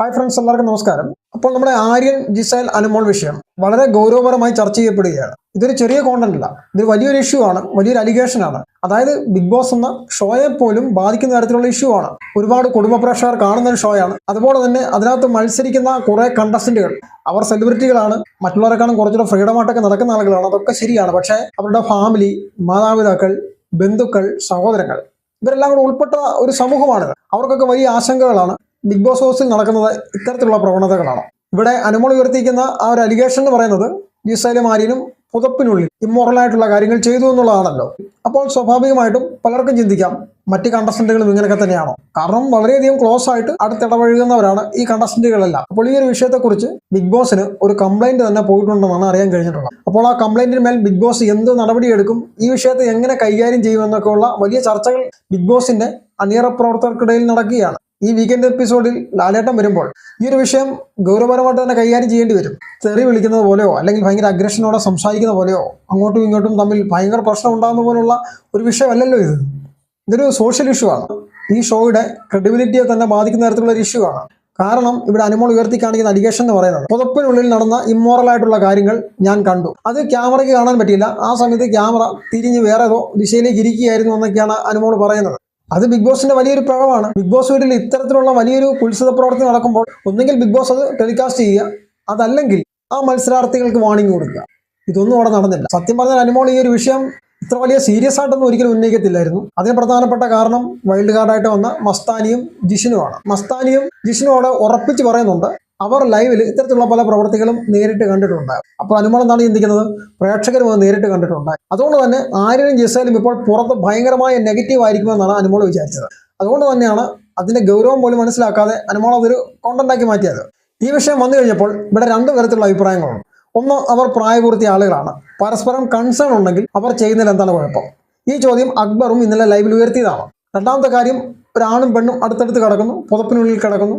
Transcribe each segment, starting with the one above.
Hi friends എല്ലാവർക്കും നമസ്കാരം. അപ്പോൾ നമ്മുടെ ആര്യൻ ജിസൈൽ അനുമോൾ വിഷയം വളരെ ഗൗരവപരമായി ചർച്ച ചെയ്യപ്പെടുകയാണ്. ഇതൊരു ചെറിയ കോണ്ടന്റ് അല്ല. ഇത് വലിയൊരു ഇഷ്യൂ ആണ്. വലിയൊരു അലിഗേഷൻ ആണ്. അതായത് ബിഗ് ബോസ് എന്ന ഷോയെ പോലും ബാധിക്കുന്ന തരത്തിലുള്ള ഇഷ്യൂ ആണ്. ഒരുപാട് കുടുംബ പ്രേക്ഷകർ കാണുന്ന ഒരു ഷോയാണ് അതുപോലെ തന്നെ അതിനകത്ത് മത്സരിക്കുന്ന കുറെ കണ്ടസ്റ്റന്റുകൾ അവർ സെലിബ്രിറ്റികളാണ് മറ്റുള്ളവരെക്കാളും കുറച്ചുകൂടെ ഫ്രീഡം ആയിട്ടൊക്കെ നടക്കുന്ന ആളുകളാണ്. അതൊക്കെ ശരിയാണ്. പക്ഷേ അവരുടെ ഫാമിലി മാതാപിതാക്കൾ ബന്ധുക്കൾ സഹോദരങ്ങൾ ഇവരെല്ലാം കൂടെ ഉൾപ്പെട്ട ഒരു സമൂഹമാണിത് അവർക്കൊക്കെ വലിയ ആശങ്കകളാണ്. ബിഗ് ബോസ് ഹൗസിൽ നടക്കുന്നത് ഇത്തരത്തിലുള്ള പ്രവണതകളാണ്. ഇവിടെ അനുമോൾ ഉയർത്തിക്കുന്ന ആ ഒരു അലിഗേഷൻ എന്ന് പറയുന്നത് ജിസൈലും ആര്യനും പുതപ്പിനുള്ളിൽ ഇമ്മോറലായിട്ടുള്ള കാര്യങ്ങൾ ചെയ്തു എന്നുള്ളതാണല്ലോ. അപ്പോൾ സ്വാഭാവികമായിട്ടും പലർക്കും ചിന്തിക്കാം മറ്റ് കണ്ടസ്റ്റന്റുകളും ഇങ്ങനെയൊക്കെ തന്നെയാണോ? കാരണം വളരെയധികം ക്ലോസ് ആയിട്ട് അടുത്തിടപഴകുന്നവരാണ് ഈ കണ്ടസ്റ്റന്റുകളെല്ലാം അപ്പോൾ ഈ ഒരു വിഷയത്തെക്കുറിച്ച് ബിഗ് ബോസിന് ഒരു കംപ്ലൈന്റ് തന്നെ പോയിട്ടുണ്ടെന്നാണ് അറിയാൻ കഴിഞ്ഞിട്ടുള്ളത്. അപ്പോൾ ആ കംപ്ലൈന്റിന് മേൽ ബിഗ് ബോസ് എന്ത് നടപടിയെടുക്കും ഈ വിഷയത്തെ എങ്ങനെ കൈകാര്യം ചെയ്യുമെന്നൊക്കെയുള്ള വലിയ ചർച്ചകൾ ബിഗ് ബോസിന്റെ അണിയറ പ്രവർത്തകർക്കിടയിൽ നടക്കുകയാണ്. ഈ വീക്കെൻഡ് എപ്പിസോഡിൽ ലാലേട്ടം വരുമ്പോൾ ഈ ഒരു വിഷയം ഗൗരവപരമായിട്ട് തന്നെ കൈകാര്യം ചെയ്യേണ്ടി വരും. തെറി വിളിക്കുന്നത് പോലെയോ അല്ലെങ്കിൽ ഭയങ്കര അഗ്രഷനോടെ സംസാരിക്കുന്ന പോലെയോ അങ്ങോട്ടും ഇങ്ങോട്ടും തമ്മിൽ ഭയങ്കര പ്രശ്നം ഉണ്ടാകുന്ന പോലുള്ള ഒരു വിഷയമല്ലല്ലോ ഇത്. ഇതൊരു സോഷ്യൽ ഇഷ്യൂ ആണ്. ഈ ഷോയുടെ ക്രെഡിബിലിറ്റിയെ തന്നെ ബാധിക്കുന്ന തരത്തിലുള്ള ഒരു ഇഷ്യൂ ആണ്. കാരണം ഇവിടെ അനുമോൾ ഉയർത്തി കാണിക്കുന്ന അലിഗേഷൻ എന്ന് പറയുന്നത് പുതപ്പിനുള്ളിൽ നടന്ന ഇമ്മോറൽ ആയിട്ടുള്ള കാര്യങ്ങൾ ഞാൻ കണ്ടു. അത് ക്യാമറയ്ക്ക് കാണാൻ പറ്റിയില്ല. ആ സമയത്ത് ക്യാമറ തിരിഞ്ഞ് വേറെ ഏതോ ദിശയിലേക്ക് ഇരിക്കുകയായിരുന്നു എന്നൊക്കെയാണ് അനുമോൾ പറയുന്നത്. അത് ബിഗ് ബോസിന്റെ വലിയൊരു പിഴവാണ് ബിഗ് ബോസ് വീട്ടിൽ ഇത്തരത്തിലുള്ള വലിയൊരു കുത്സിത പ്രവർത്തി നടക്കുമ്പോൾ ഒന്നെങ്കിൽ ബിഗ് ബോസ് അത് ടെലികാസ്റ്റ് ചെയ്യുക അതല്ലെങ്കിൽ ആ മത്സരാർത്ഥികൾക്ക് വാണിംഗ് കൊടുക്കുക. ഇതൊന്നും അവിടെ നടന്നില്ല. സത്യം പറഞ്ഞാൽ അനുമോൾ ഈ ഒരു വിഷയം ഇത്ര വലിയ സീരിയസ് ആയിട്ടൊന്നും ഒരിക്കലും ഉന്നയിക്കത്തില്ലായിരുന്നു. അതിന് പ്രധാനപ്പെട്ട കാരണം വൈൽഡ് കാർഡായിട്ട് വന്ന മസ്താനിയും ജിഷിനുമാണ്. മസ്താനിയും ജിഷിനും അവിടെ ഉറപ്പിച്ച് പറയുന്നുണ്ട് അവർ ലൈവിൽ ഇത്തരത്തിലുള്ള പല പ്രവർത്തികളും നേരിട്ട് കണ്ടിട്ടുണ്ട്. അപ്പോൾ അനുമോൾ എന്താണ് ചിന്തിക്കുന്നത്? പ്രേക്ഷകരും അത് നേരിട്ട് കണ്ടിട്ടുണ്ട്. അതുകൊണ്ട് തന്നെ ആര്യനും ജിസയിലും ഇപ്പോൾ പുറത്ത് ഭയങ്കരമായ നെഗറ്റീവ് ആയിരിക്കുമെന്നാണ് അനുമോൾ വിചാരിച്ചത്. അതുകൊണ്ട് തന്നെയാണ് അതിന്റെ ഗൗരവം പോലും മനസ്സിലാക്കാതെ അനുമോൾ അതൊരു കോണ്ടന്റാക്കി മാറ്റിയത്. ഈ വിഷയം വന്നു കഴിഞ്ഞപ്പോൾ ഇവിടെ രണ്ട് തരത്തിലുള്ള അഭിപ്രായങ്ങളുണ്ട്. ഒന്ന് അവർ പ്രായപൂർത്തി ആളുകളാണ്. പരസ്പരം കൺസേൺ ഉണ്ടെങ്കിൽ അവർ ചെയ്യുന്നതിൽ എന്താണ് കുഴപ്പം? ഈ ചോദ്യം അക്ബറും ഇന്നലെ ലൈവിൽ ഉയർത്തിയതാണ്. രണ്ടാമത്തെ കാര്യം ഒരാണും പെണ്ണും അടുത്തടുത്ത് കിടക്കുന്നു പുതപ്പിനുള്ളിൽ കിടക്കുന്നു.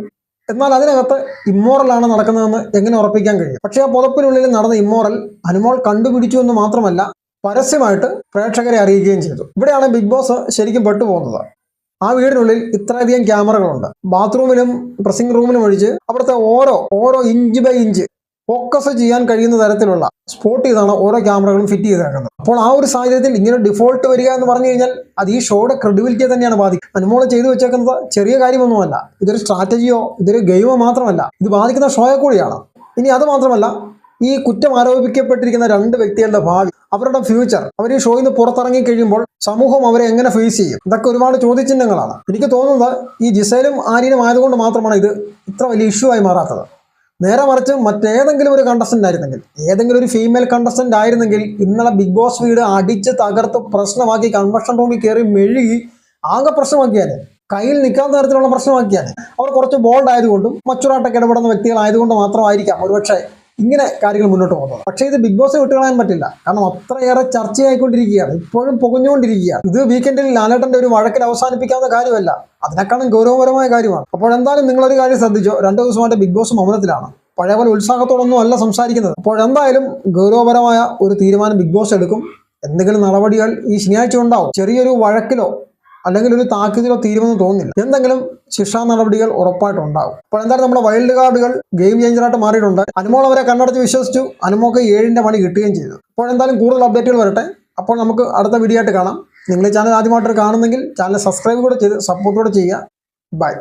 എന്നാൽ അതിനകത്ത് ഇമ്മോറലാണ് നടക്കുന്നതെന്ന് എങ്ങനെ ഉറപ്പിക്കാൻ കഴിയും? പക്ഷേ ആ പുതപ്പിനുള്ളിൽ നടന്ന ഇമ്മോറൽ അനുമോൾ കണ്ടുപിടിച്ചു എന്ന് മാത്രമല്ല പരസ്യമായിട്ട് പ്രേക്ഷകരെ അറിയിക്കുകയും ചെയ്തു. ഇവിടെയാണ് ബിഗ് ബോസ് ശരിക്കും പെട്ടുപോകുന്നത്. ആ വീടിനുള്ളിൽ ഇത്രയധികം ക്യാമറകളുണ്ട്. ബാത്റൂമിലും ഡ്രസ്സിംഗ് റൂമിലും ഒഴിച്ച് അവിടുത്തെ ഓരോ ഓരോ ഇഞ്ച് ബൈ ഇഞ്ച് ഫോക്കസ് ചെയ്യാൻ കഴിയുന്ന തരത്തിലുള്ള സ്പോട്ട് ചെയ്താണ് ഓരോ ക്യാമറകളും ഫിറ്റ് ചെയ്തേക്കുന്നത്. അപ്പോൾ ആ ഒരു സാഹചര്യത്തിൽ ഇങ്ങനെ ഡിഫോൾട്ട് വരിക എന്ന് പറഞ്ഞു കഴിഞ്ഞാൽ അത് ഈ ഷോയുടെ ക്രെഡിബിലിറ്റിയെ തന്നെയാണ് ബാധിക്കുക അനുമോളം ചെയ്തു വെച്ചേക്കുന്നത് ചെറിയ കാര്യമൊന്നുമല്ല. ഇതൊരു സ്ട്രാറ്റജിയോ ഇതൊരു ഗെയിമോ മാത്രമല്ല. ഇത് ബാധിക്കുന്ന ഷോയെ കൂടിയാണ്. ഇനി അത് മാത്രമല്ല ഈ കുറ്റം ആരോപിക്കപ്പെട്ടിരിക്കുന്ന രണ്ട് വ്യക്തികളുടെ ഭാവി അവരുടെ ഫ്യൂച്ചർ അവർ ഈ ഷോയിൽ നിന്ന് പുറത്തിറങ്ങി കഴിയുമ്പോൾ സമൂഹം അവരെ എങ്ങനെ ഫേസ് ചെയ്യും? ഇതൊക്കെ ഒരുപാട് ചോദ്യചിഹ്നങ്ങളാണ്. എനിക്ക് തോന്നുന്നത് ഈ ജിസയിലും ആര്യനും ആയതുകൊണ്ട് മാത്രമാണ് ഇത് ഇത്ര വലിയ ഇഷ്യൂ ആയി മാറാത്തത്. നേരെ മറിച്ച് മറ്റേതെങ്കിലും ഒരു കണ്ടസ്റ്റന്റ് ആയിരുന്നെങ്കിൽ ഏതെങ്കിലും ഒരു ഫീമെയിൽ കണ്ടസ്റ്റന്റ് ആയിരുന്നെങ്കിൽ ഇന്നലെ ബിഗ് ബോസ് വീട് അടിച്ച് തകർത്ത് പ്രശ്നമാക്കി കൺവെൻഷൻ റൂമിൽ കയറി മെഴുകി ആകെ പ്രശ്നമാക്കിയാൽ കയ്യിൽ നിൽക്കാൻ തരത്തിലുള്ള പ്രശ്നമാക്കിയാൽ അവർ കുറച്ച് ബോൾഡ് ആയതുകൊണ്ടും മച്ചുറാട്ടൊക്കെ ഇടപെടുന്ന വ്യക്തികളായതുകൊണ്ട് മാത്രമായിരിക്കാം ഒരുപക്ഷെ ഇങ്ങനെ കാര്യങ്ങൾ മുന്നോട്ട് പോകുന്നത്. പക്ഷേ ഇത് ബിഗ് ബോസ് വിട്ടുകളയാൻ പറ്റില്ല. കാരണം അത്രയേറെ ചർച്ചയായിക്കൊണ്ടിരിക്കുകയാണ്. ഇപ്പോഴും പുകഞ്ഞുകൊണ്ടിരിക്കുകയാണ്. ഇത് വീക്കെൻഡിൽ ലാലേട്ടന്റെ ഒരു വഴക്കിൽ അവസാനിപ്പിക്കാവുന്ന കാര്യമല്ല. അതിനേക്കാളും ഗൗരവപരമായ കാര്യമാണ്. അപ്പോൾ എന്തായാലും നിങ്ങളൊരു കാര്യം ശ്രദ്ധിച്ചോ. രണ്ടു ദിവസമായിട്ട് ബിഗ് ബോസ് മൗനത്തിലാണ്. പഴയ പോലെ ഉത്സാഹത്തോടൊന്നും അല്ല സംസാരിക്കുന്നത്. അപ്പോൾ എന്തായാലും ഗൗരവപരമായ ഒരു തീരുമാനം ബിഗ് ബോസ് എടുക്കും. എന്തെങ്കിലും നടപടികൾ ഈ ശനിയാഴ്ച ഉണ്ടാവും. ചെറിയൊരു വഴക്കിലോ അല്ലെങ്കിൽ ഒരു താക്കീതിലോ തീരുമെന്ന് തോന്നില്ല എന്തെങ്കിലും ശിക്ഷാ നടപടികൾ ഉറപ്പായിട്ടും ഉണ്ടാവും അപ്പോൾ എന്തായാലും നമ്മുടെ വൈൽഡ് കാർഡുകൾ ഗെയിം ചേഞ്ചറായിട്ട് മാറിയിട്ടുണ്ട്. അനുമോൾ അവരെ കണ്ണടച്ച് വിശ്വസിച്ചു. അനുമോക്ക് ഏഴിന്റെ പണി കിട്ടുകയും ചെയ്തു. അപ്പോൾ എന്തായാലും കൂടുതൽ അപ്ഡേറ്റുകൾ വരട്ടെ. അപ്പോൾ നമുക്ക് അടുത്ത വീഡിയോ ആയിട്ട് കാണാം. നിങ്ങൾ ചാനൽ ആദ്യമായിട്ട് കാണുന്നെങ്കിൽ ചാനൽ സബ്സ്ക്രൈബ് കൂടെ ചെയ്ത് സപ്പോർട്ട് കൂടെ ചെയ്യുക. ബൈ